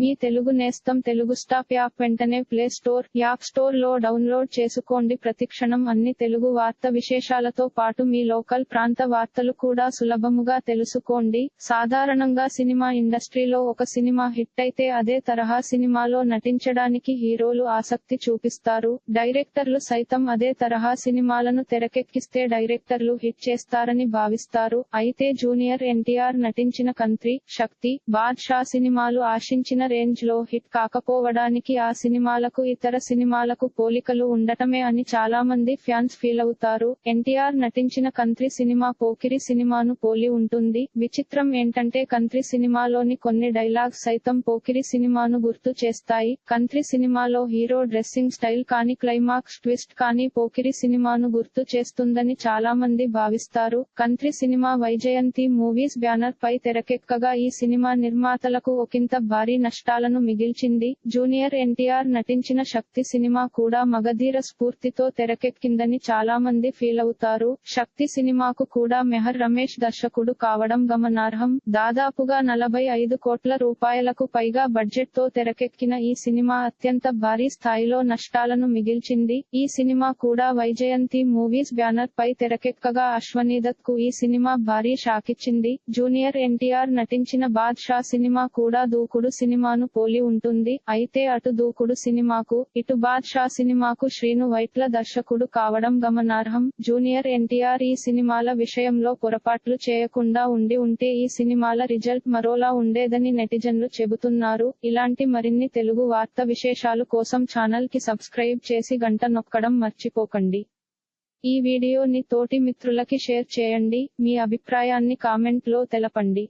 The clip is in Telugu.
మీ తెలుగు నేస్తం తెలుగు స్టాప్ యాప్ వెంటనే ప్లే స్టోర్ యాప్ స్టోర్లో డౌన్లోడ్ చేసుకోండి. ప్రతిక్షణం అన్ని తెలుగు వార్త విశేషాలతో పాటు మీ లోకల్ ప్రాంత వార్తలు కూడా సులభముగా తెలుసుకోండి. సాధారణంగా సినిమా ఇండస్ట్రీలో ఒక సినిమా హిట్ అయితే అదే తరహా సినిమాలో నటించడానికి హీరోలు ఆసక్తి చూపిస్తారు. డైరెక్టర్లు సైతం అదే తరహా సినిమాలను తెరకెక్కిస్తే డైరెక్టర్లు హిట్ చేస్తారని భావిస్తారు. అయితే జూనియర్ ఎన్టీఆర్ నటించిన కంత్రి శక్తి బాద్షా సినిమాలు ఆశించిన రేంజ్లో హిట్ కాకపోవడానికి ఆ సినిమాలకు ఇతర సినిమాలకు పోలికలు ఉండటమే అని చాలా మంది ఫ్యాన్స్ ఫీల్ అవుతారు. ఎన్టీఆర్ నటించిన కంత్రి సినిమా పోకిరి సినిమాను పోలి ఉంటుంది. విచిత్రం ఏంటంటే కంత్రి సినిమాలోని కొన్ని డైలాగ్స్ సైతం పోకిరి సినిమాను గుర్తు చేస్తాయి. కంత్రి సినిమాలో హీరో డ్రెస్సింగ్ స్టైల్ కానీ క్లైమాక్స్ ట్విస్ట్ కానీ పోకిరి సినిమాను గుర్తు చేస్తుందని చాలా మంది భావిస్తారు. Kantri cinema Vyjayanthi Movies banner పై తెరకెక్కగా ఈ సినిమా నిర్మాతలకు ఒకంత భారీ కష్టాలను మిగిల్చింది. జూనియర్ ఎన్టీఆర్ నటించిన శక్తి సినిమా కూడా మగధీర స్ఫూర్తితో తెరకెక్కిందని చాలా మంది ఫీల్ అవుతారు. శక్తి సినిమాకు కూడా మెహర్ రమేష్ దర్శకుడు కావడం గమనార్హం. దాదాపుగా నలభై ఐదు కోట్ల రూపాయలకు పైగా బడ్జెట్తో తెరకెక్కిన ఈ సినిమా అత్యంత భారీ స్థాయిలో నష్టాలను మిగిల్చింది. ఈ సినిమా కూడా వైజయంతి మూవీస్ బ్యానర్ పై తెరకెక్కగా అశ్వనీదత్కు ఈ సినిమా భారీ షాకిచ్చింది. జూనియర్ ఎన్టీఆర్ నటించిన బాద్షా సినిమా కూడా దూకుడు సినిమా. సినిమాను పోలి ఉంటుంది. అయితే అటు దూకుడు సినిమాకు ఇటు బాద్షా సినిమాకు శ్రీను వైట్ల దర్శకుడు కావడం గమనార్హం. జూనియర్ ఎన్టీఆర్ ఈ సినిమాల విషయంలో పొరపాట్లు చేయకుండా ఉండి ఉంటే ఈ సినిమాల రిజల్ట్ మరోలా ఉండేదని నెటిజన్లు చెబుతున్నారు. ఇలాంటి మరిన్ని తెలుగు వార్త విశేషాలు కోసం ఛానల్కి సబ్స్క్రైబ్ చేసి గంట నొక్కడం మర్చిపోకండి. ఈ వీడియోని తోటి మిత్రులకి షేర్ చేయండి. మీ అభిప్రాయాన్ని కామెంట్లో తెలపండి.